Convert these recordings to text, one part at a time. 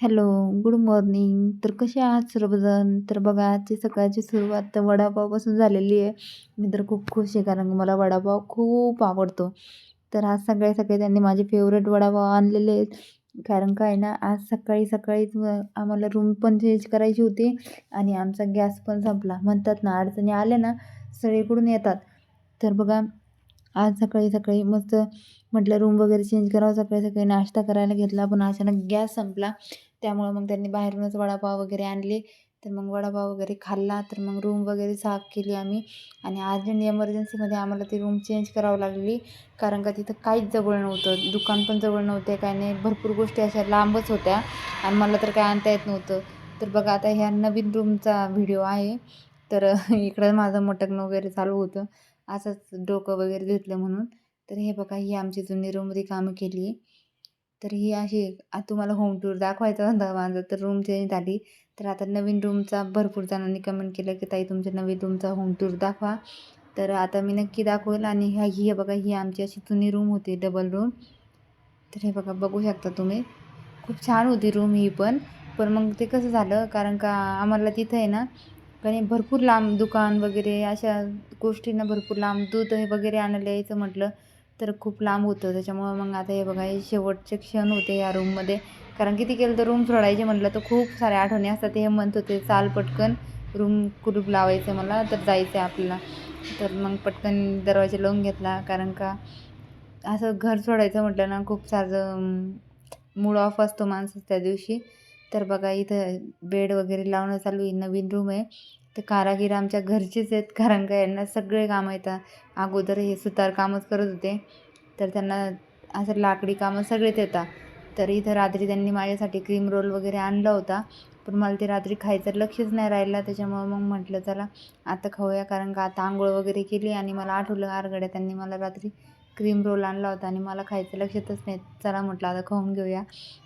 Hello good morning. तर कसे आहात सर्वजण? तर बघा आजची सकाळची सुरुवात तर वडापावपासून झालेली आहे. मी तर खूप खुश आहे कारण मला वडापाव खूप आवडतो. तर आज सकाळी सकाळी त्यांनी माझे फेवरेट वडापाव आणलेले आहेत. कारण काय ना आज सकाळी सकाळीच आम्हाला रूम पण चेंज करायची होती आणि आमचा गॅस पण संपला. म्हणतात ना अडचणी आल्या ना सगळीकडून येतात. तर बघा आज सकाळी सकाळी मस्त म्हटलं रूम वगैरे चेंज करावं. सकाळी सकाळी नाश्ता करायला घेतला. पण अचानक गॅस संपला. त्यामुळं मग त्यांनी बाहेरूनच वडापाव वगैरे आणले. तर मग वडापाव वगैरे खाल्ला. तर मग रूम वगैरे साफ केली आम्ही. आणि अर्जंट एमर्जन्सीमध्ये आम्हाला ती रूम चेंज करावं लागली. कारण का तिथं काहीच जवळ नव्हतं. दुकान पण जवळ नव्हते. काय नाही भरपूर गोष्टी अशा लांबच होत्या. आणि मला तर काय आणता येत नव्हतं. तर बघा आता ह्या नवीन रूमचा व्हिडिओ आहे. तर इकडं माझं मटकणं वगैरे चालू होतं. असंच डोकं वगैरे धुतलं म्हणून. तर हे बघा ही आमची जुनी रूममध्ये कामं केली आहे. तर ही अशी तुम्हाला होम टूर दाखवायचा होता माझं तर रूम चेंज झाली. तर आता नवीन रूमचा भरपूर जणांनी कमेंट केलं की ताई तुमच्या नवीन रूमचा होम टूर दाखवा. तर आता मी नक्की दाखवेल. आणि ह्या ही बघा ही आमची अशी जुनी रूम होती डबल रूम तर हे बघा बघू शकता तुम्ही. खूप छान होती रूम ही पण. पण मग ते कसं झालं? कारण का आम्हाला तिथं आहे ना कारण भरपूर लांब दुकान वगैरे अशा गोष्टींना भरपूर लांब दूध हे वगैरे आणायला यायचं म्हटलं तर खूप लांब होतं. त्याच्यामुळं मग आता हे बघा हे शेवटचे क्षण होते या रूममध्ये कारण किती केलं तर रूम सोडायचे म्हटलं तर खूप साऱ्या आठवणी असतात. हे म्हणत होते चाल पटकन रूम कुलूप लावायचं मला तर जायचं आहे आपल्याला. तर मग पटकन दरवाजा लावून घेतला कारण का असं घर सोडायचं म्हटलं ना खूप सारं मूड ऑफ असतो माणसं त्या दिवशी. तर बघा इथं बेड वगैरे लावणं चालू आहे नवीन रूम आहे. तर कारागीर आमच्या घरचेच आहेत कारण का यांना सगळे कामं येतात अगोदर हे सुतार कामच करत होते. तर त्यांना असं लाकडी कामं सगळेच येतात. तर इथं रात्री त्यांनी माझ्यासाठी क्रीम रोल वगैरे आणला होता. पण मला ते रात्री खायचं लक्षच नाही राहिलं. त्याच्यामुळं मग म्हटलं चला आता खाऊया. कारण का आता आंघोळ वगैरे केली आणि मला आठवलं आरगड्या त्यांनी मला रात्री क्रीम रोल आणला होता आणि मला खायचं लक्षातच नाही. चला म्हटलं आता खाऊन घेऊया.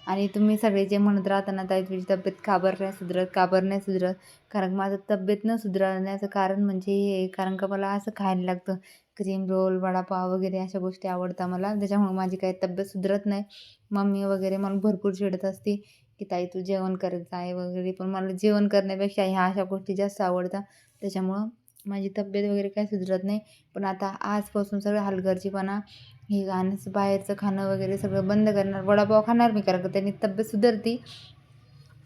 आणि तुम्ही सगळे जे म्हणत राहता ना ताई तुझी तब्येत काबर नाही सुधरत काबर नाही सुधरत? कारण माझं तब्येत न सुधरण्याचं कारण म्हणजे हे कारण का मला असं खायला लागतं. क्रीम रोल वडापाव वगैरे अशा गोष्टी आवडतात मला. त्याच्यामुळे माझी काही तब्येत सुधरत नाही. मम्मी वगैरे मला भरपूर चिडत असते की ताई तू जेवण करत आहे वगैरे. पण मला जेवण करण्यापेक्षा ह्या अशा गोष्टी जास्त आवडतात. त्याच्यामुळं माझी तब्येत वगैरे काही सुधरत नाही. पण आता आजपासून सगळं हलगर्जीपणा हे गाणं बाहेरचं खाणं वगैरे सगळं बंद करणार. वडापाव खाणार मी कारण त्यांनी तब्येत सुधारती.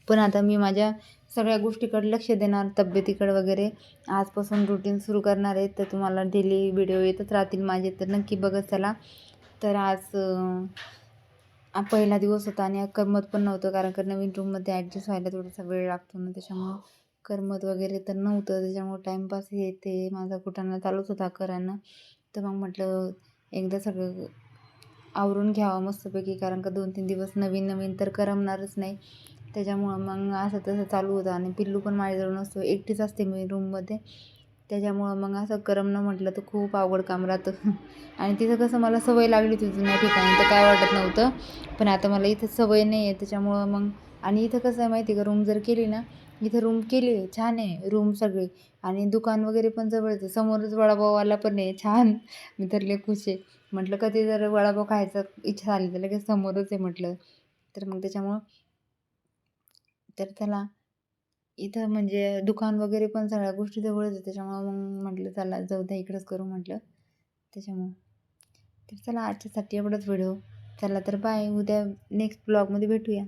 पण आता मी माझ्या सगळ्या गोष्टीकडे लक्ष देणार तब्येतीकडे वगैरे. आजपासून रुटीन सुरू करणार आहे तर तुम्हाला डेली व्हिडिओ येतच राहतील माझे तर नक्की बघत चला. तर आज पहिला दिवस होता आणि करमत पण नव्हतं कारण का नवीन रूममध्ये ॲडजस्ट व्हायला थोडासा वेळ लागतो ना त्याच्यामुळं करमत वगैरे तर नव्हतं. त्याच्यामुळं टाईमपास हे ते माझा कुठाना चालूच होता करायनं तर मग म्हटलं एकदा सगळं आवरून घ्यावं मस्तपैकी कारण का दोन तीन दिवस नवीन नवीन तर करमणारच नाही. त्याच्यामुळं मग असं तसं चालू होतं. आणि पिल्लू पण माझ्याजवळ नसतो. एकटीच असते मी रूममध्ये. त्याच्यामुळं मग असं करमणं म्हटलं तर खूप अवघड काम राहतं. आणि तिथं कसं मला सवय लागली होती जुन्या ठिकाणी तर काय वाटत नव्हतं. पण आता मला इथं सवय नाही आहे त्याच्यामुळं मग आणि इथं कसं आहे माहिती आहे का? रूम जर केली ना इथं रूम केली आहे छान आहे रूम सगळे. आणि दुकान वगैरे पण जवळच आहे. समोरच वडापाववाला पण आहे. छान. मी तर लय खुश आहे. म्हटलं कधी जर वडापाव खायचं इच्छा झाली तर लगेच समोरच आहे म्हटलं. तर मग त्याच्यामुळं तर त्याला इथं म्हणजे दुकान वगैरे पण सगळ्या गोष्टी जवळच आहे. त्याच्यामुळं मग म्हटलं चला जाऊ द्या इकडंच करू म्हटलं. त्याच्यामुळं तर चला आजच्यासाठी एवढंच व्हिडिओ चला तर बाय उद्या नेक्स्ट ब्लॉगमध्ये भेटूया.